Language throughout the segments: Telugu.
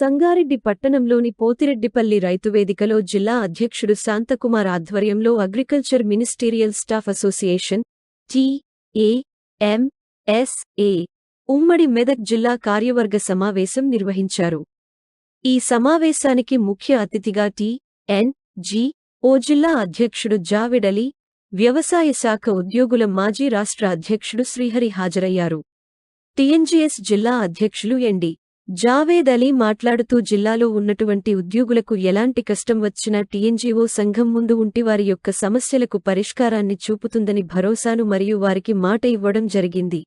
సంగారెడ్డి పట్టణంలోని పోతిరెడ్డిపల్లి రైతువేదికలో జిల్లా అధ్యక్షుడు శాంతకుమార్ ఆధ్వర్యంలో agriculture ministerial staff association T A M S A ఉమ్మడి మెదక్ జిల్లా కార్యవర్గ సమావేశం నిర్వహించారు. ఈ సమావేశానికి ముఖ్య అతిథిగా టి ఎన్ జి ఓ జిల్లా అధ్యక్షుడు జావిడలి వ్యవసాయ శాఖ ఉద్యోగుల మాజీ రాష్ట్ర అధ్యక్షుడు శ్రీహరి హాజరయ్యారు. టిఎన్జిఎస్ జిల్లా అధ్యక్షులు ఎండి జావేద్ అలీ మాట్లాడుతూ జిల్లాలో ఉన్నటువంటి ఉద్యోగులకు ఎలాంటి కష్టం వచ్చినా టీఎన్జీఓ సంఘం ముందు ఉంటి వారి యొక్క సమస్యలకు పరిష్కారాన్ని చూపుతుందని భరోసాను మరియు వారికి మాట ఇవ్వడం జరిగింది.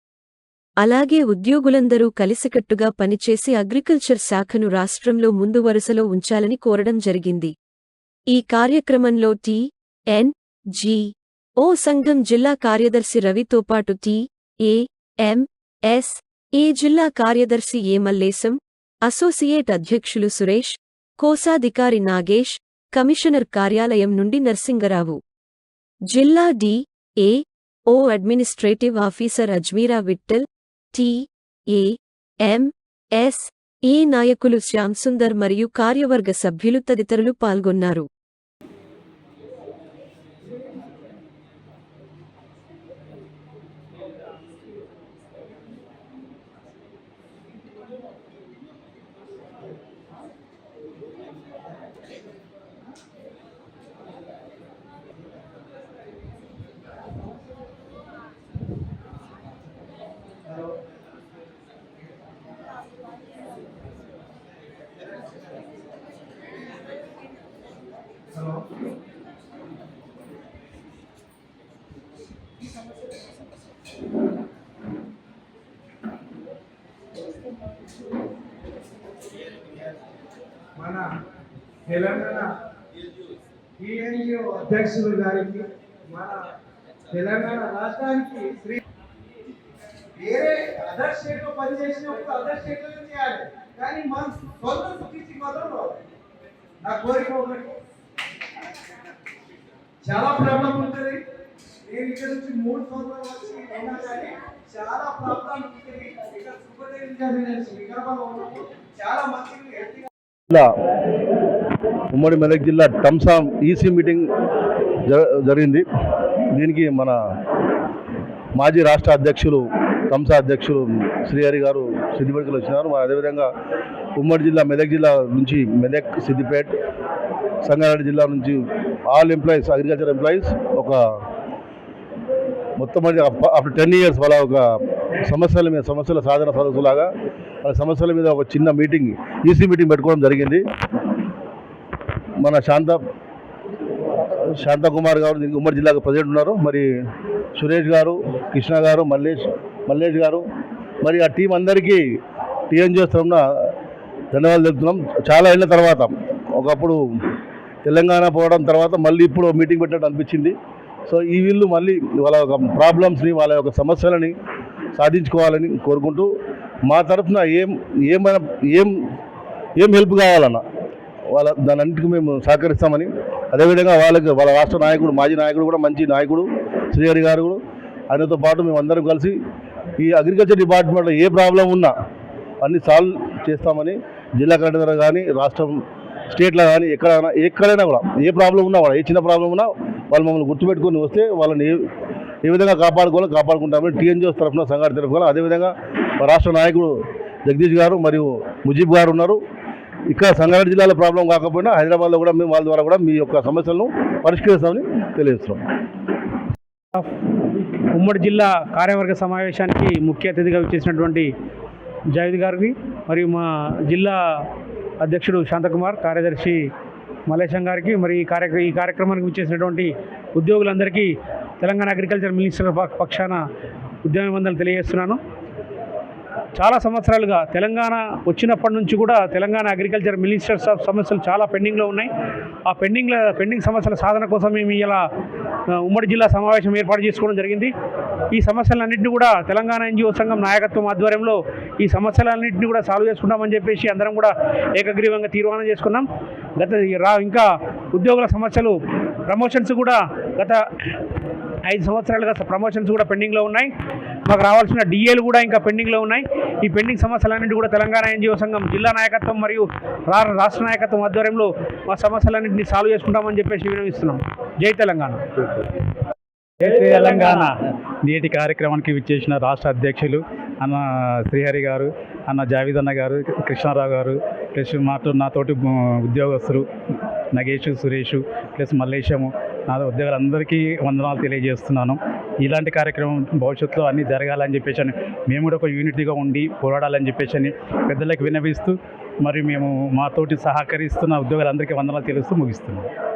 అలాగే ఉద్యోగులందరూ కలిసికట్టుగా పనిచేసి అగ్రికల్చర్ శాఖను రాష్ట్రంలో ముందు వరుసలో ఉంచాలని కోరడం జరిగింది. ఈ కార్యక్రమంలో టి ఎన్ జి ఓ సంఘం జిల్లా కార్యదర్శి రవితో పాటు టి ఏ ఎం ఎస్ ఏ జిల్లా కార్యదర్శి ఏ మల్లేశం అసోసియేట్ అధ్యక్షులు సురేష్ కోశాధికారి నాగేష్ కమిషనర్ కార్యాలయం నుండి నర్సింగరావు. జిల్లా D A O administrative officer Ajmeera Vittal T A M S A నాయకులు శ్యాంసుందర్ మరియు కార్యవర్గ సభ్యులు తదితరులు పాల్గొన్నారు. మన తెలంగాణ టీఎన్జిఓ అధ్యక్షులు గారికి మన తెలంగాణ రాష్ట్రానికి శ్రీ వేరే అదర్ స్టేట్లో పనిచేసినప్పుడు అదర్ స్టేట్లో చేయాలి. కానీ మన సొంత సుఖించి మాత్రం నా కోరిక ఒకటి. చాలా ప్రాబ్లం ఉంటుంది. నేను ఇక్కడ నుంచి మూడు సంవత్సరాలు వచ్చి అయినా కానీ చాలా ప్రాబ్లం ఉంటుంది. ఇక్కడ సుబ్బదేవి గారు నేను వికారాబాద్ ఉన్నప్పుడు చాలా మంచిగా ఉమ్మడి మెదక్ జిల్లా టమ్సామ్ ఈసీ మీటింగ్ జరిగింది. దీనికి మన మాజీ రాష్ట్ర అధ్యక్షులు టమ్సా అధ్యక్షులు శ్రీహరి గారు సిద్దిపేటకు వచ్చినారు. అదేవిధంగా ఉమ్మడి జిల్లా మెదక్ జిల్లా నుంచి మెదక్ సిద్దిపేట్ సంగారెడ్డి జిల్లా నుంచి ఆల్ ఎంప్లాయీస్ అగ్రికల్చర్ ఎంప్లాయీస్ ఒక మొత్తం మంది ఆఫ్టర్ టెన్ ఇయర్స్ వాళ్ళ ఒక సమస్యల మీద సమస్యల సాధన సదస్సులాగా వాళ్ళ సమస్యల మీద ఒక చిన్న మీటింగ్ ఈసీ మీటింగ్ పెట్టుకోవడం జరిగింది. మన శాంత శాంతకుమార్ గారు దీనికి ఉమ్మడి జిల్లాకు ప్రెసిడెంట్ ఉన్నారు. మరి సురేష్ గారు కృష్ణ గారు మల్లేష్ మల్లేష్ గారు మరి ఆ టీం అందరికీ టీఎం చేస్తున్న ధన్యవాదాలు తెలుపుతున్నాం. చాలా ఏళ్ళ తర్వాత ఒకప్పుడు తెలంగాణ పోవడం తర్వాత మళ్ళీ ఇప్పుడు మీటింగ్ పెట్టినట్టు అనిపించింది. సో ఈ వీళ్ళు మళ్ళీ వాళ్ళ యొక్క ప్రాబ్లమ్స్ని వాళ్ళ యొక్క సమస్యలని సాధించుకోవాలని కోరుకుంటూ మా తరఫున ఏం ఏమైనా ఏం ఏం హెల్ప్ కావాలన్న వాళ్ళ దాని మేము సహకరిస్తామని. అదేవిధంగా వాళ్ళకి వాళ్ళ రాష్ట్ర నాయకుడు మాజీ నాయకుడు కూడా మంచి నాయకుడు శ్రీహరి గారు కూడా. ఆయనతో పాటు మేము అందరం కలిసి ఈ అగ్రికల్చర్ డిపార్ట్మెంట్లో ఏ ప్రాబ్లం ఉన్నా అన్ని సాల్వ్ చేస్తామని జిల్లా కలెక్టర్ కానీ రాష్ట్రం స్టేట్లో కానీ ఎక్కడైనా ఎక్కడైనా కూడా ఏ ప్రాబ్లం ఉన్నా కూడా ఏ చిన్న ప్రాబ్లం ఉన్నా వాళ్ళు మమ్మల్ని గుర్తుపెట్టుకొని వస్తే వాళ్ళని ఏ విధంగా కాపాడుకోవాలో కాపాడుకుంటామని టీఎన్జిఓస్ తరఫున సంఘాటి తరఫున అదేవిధంగా మా రాష్ట్ర నాయకుడు జగదీష్ గారు మరియు ముజీబ్ గారు ఉన్నారు. ఇక్కడ సంగారెడ్డి జిల్లాలో ప్రాబ్లం కాకపోయినా హైదరాబాద్లో కూడా మేము వాళ్ళ ద్వారా కూడా మీ యొక్క సమస్యలను పరిష్కరిస్తామని తెలియజేస్తున్నాం. ఉమ్మడి జిల్లా కార్యవర్గ సమావేశానికి ముఖ్య అతిథిగా చేసినటువంటి జావేద్ గారికి మరియు మా జిల్లా అధ్యక్షుడు శాంతకుమార్ కార్యదర్శి మలేశం గారికి మరి ఈ కార్య ఈ కార్యక్రమానికి వచ్చేసినటువంటి ఉద్యోగులందరికీ తెలంగాణ అగ్రికల్చర్ మినిస్టర్ పక్షాన పక్షాన ఉద్యమవందనలు తెలియజేస్తున్నాను. చాలా సంవత్సరాలుగా తెలంగాణ వచ్చినప్పటి నుంచి కూడా తెలంగాణ అగ్రికల్చర్ మినిస్టర్స్ ఆఫ్ సమస్యలు చాలా పెండింగ్లో ఉన్నాయి. ఆ పెండింగ్ల పెండింగ్ సమస్యల సాధన కోసం మేము ఇలా ఉమ్మడి జిల్లా సమావేశం ఏర్పాటు చేసుకోవడం జరిగింది. ఈ సమస్యలన్నింటినీ కూడా తెలంగాణ ఎన్జిఓ సంఘం నాయకత్వం ఆధ్వర్యంలో ఈ సమస్యలన్నింటినీ కూడా సాల్వ్ చేసుకుంటామని చెప్పేసి అందరం కూడా ఏకగ్రీవంగా తీర్మానం చేసుకున్నాం. గత ఇంకా ఉద్యోగుల సమస్యలు ప్రమోషన్స్ కూడా గత ఐదు సంవత్సరాలుగా ప్రమోషన్స్ కూడా పెండింగ్లో ఉన్నాయి. మాకు రావాల్సిన డిఏలు కూడా ఇంకా పెండింగ్లో ఉన్నాయి. ఈ పెండింగ్ సమస్యలన్నింటి కూడా తెలంగాణ ఎన్జిఓ సంఘం జిల్లా నాయకత్వం మరియు రాష్ట్ర నాయకత్వం ఆధ్వర్యంలో మా సమస్యలన్నింటినీ సాల్వ్ చేసుకుంటామని చెప్పేసి వినవిస్తున్నాం. జై తెలంగాణ. జై తెలంగాణ. నేటి కార్యక్రమానికి విచ్చేసిన రాష్ట్ర అధ్యక్షులు అన్న శ్రీహరి గారు అన్న జావేద్ అన్న గారు కృష్ణారావు గారు ప్లస్ మాతో నాతోటి ఉద్యోగస్తులు నగేష్ సురేష్ ప్లస్ మల్లేశము నా ఉద్యోగులందరికీ వందనాలు తెలియజేస్తున్నాను. ఇలాంటి కార్యక్రమం భవిష్యత్తులో అన్నీ జరగాలని చెప్పేసి అని మేము కూడా ఒక యూనిటీగా ఉండి పోరాడాలని చెప్పేసి అని పెద్దలకు విన్నవిస్తూ మరి మేము మాతోటి సహకరిస్తున్న ఉద్యోగులందరికీ వందనాలు తెలుస్తూ ముగిస్తున్నాం.